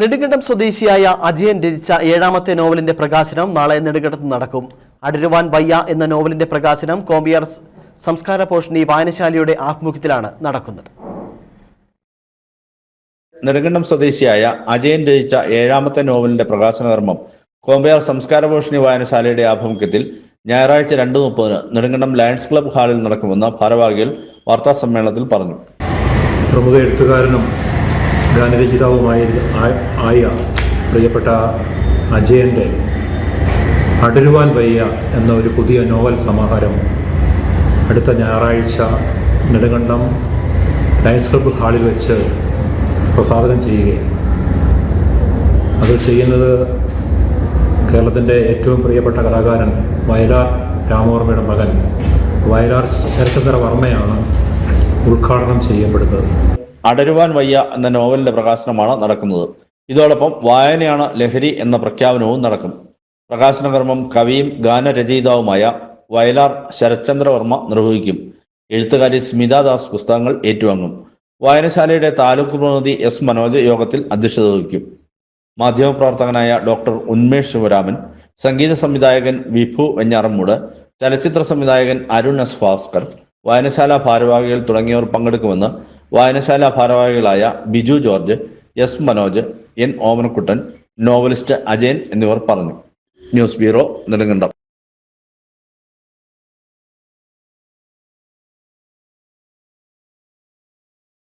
നെടുങ്കണ്ടം സ്വദേശിയായ അജയൻ രചിച്ച ഏഴാമത്തെ നോവലിന്റെ പ്രകാശനം നാളെ നെടുങ്കണ്ടത്ത് നടക്കും. അടരുവാൻ വയ്യ എന്ന നോവലിന്റെ പ്രകാശനം കോമ്പിയർ സംസ്കാര പോഷണി വായനശാലയുടെ ആഭിമുഖ്യത്തിലാണ് നടക്കുന്നത്. നെടുങ്കണ്ടം സ്വദേശിയായ അജയൻ രചിച്ച ഏഴാമത്തെ നോവലിന്റെ പ്രകാശന കർമ്മം സംസ്കാര പോഷണി വായനശാലയുടെ ആഭിമുഖ്യത്തിൽ ഞായറാഴ്ച രണ്ടു മുപ്പതിന് നെടുങ്കണ്ടം ലയൺസ് ക്ലബ് ഹാളിൽ നടക്കുമെന്ന് ഭാരവാഹികൾ വാർത്താ സമ്മേളനത്തിൽ പറഞ്ഞു. പ്രമുഖ എഴുത്തുകാരനും ഗാനരചിതാവുമായി ആയ- പ്രിയപ്പെട്ട അജയന്റെ അടരുവാൻ വയ്യ എന്ന ഒരു പുതിയ നോവൽ സമാഹാരം അടുത്ത ഞായറാഴ്ച നെടുങ്കണ്ടം ലയൻസ് ക്ലബ്ബ് ഹാളിൽ വെച്ച് പ്രസാദനം ചെയ്യുകയാണ്. അത് ചെയ്യുന്നത് കേരളത്തിന്റെ ഏറ്റവും പ്രിയപ്പെട്ട കലാകാരൻ വയലാർ രാമവർമ്മയുടെ മകൻ വയലാർ ശരചന്ദ്ര വർമ്മയാണ് ഉദ്ഘാടനം ചെയ്യപ്പെടുന്നത്. അടരുവാൻ വയ്യ എന്ന നോവലിന്റെ പ്രകാശനമാണ് നടക്കുന്നത്. ഇതോടൊപ്പം വായനയാണ് ലഹരി എന്ന പ്രഖ്യാപനവും നടക്കും. പ്രകാശനകർമ്മം കവിയും ഗാനരചയിതാവുമായ വയലാർ ശരത്ചന്ദ്രവർമ്മ നിർവഹിക്കും. എഴുത്തുകാരി സ്മിത ദാസ് പുസ്തകങ്ങൾ ഏറ്റുവാങ്ങും. വായനശാലയുടെ താലൂക്ക് പ്രതിനിധി എസ് മനോജ് യോഗത്തിൽ അധ്യക്ഷത വഹിക്കും. മാധ്യമപ്രവർത്തകനായ ഡോക്ടർ ഉന്മേഷ് ശിവരാമൻ സംഗീത സംവിധായകൻ വിഭു വെഞ്ഞാറമ്മൂട് ചലച്ചിത്ര സംവിധായകൻ അരുൺ എസ് ഭാസ്കർ വായനശാല ഭാരവാഹികൾ തുടങ്ങിയവർ പങ്കെടുക്കുമെന്ന് വായനശാല ഭാരവാഹികളായ Biju George S Manoj N Omanakuttan novelist Ajayan എന്നിവർ പറഞ്ഞു. News bureau Nedumkandam.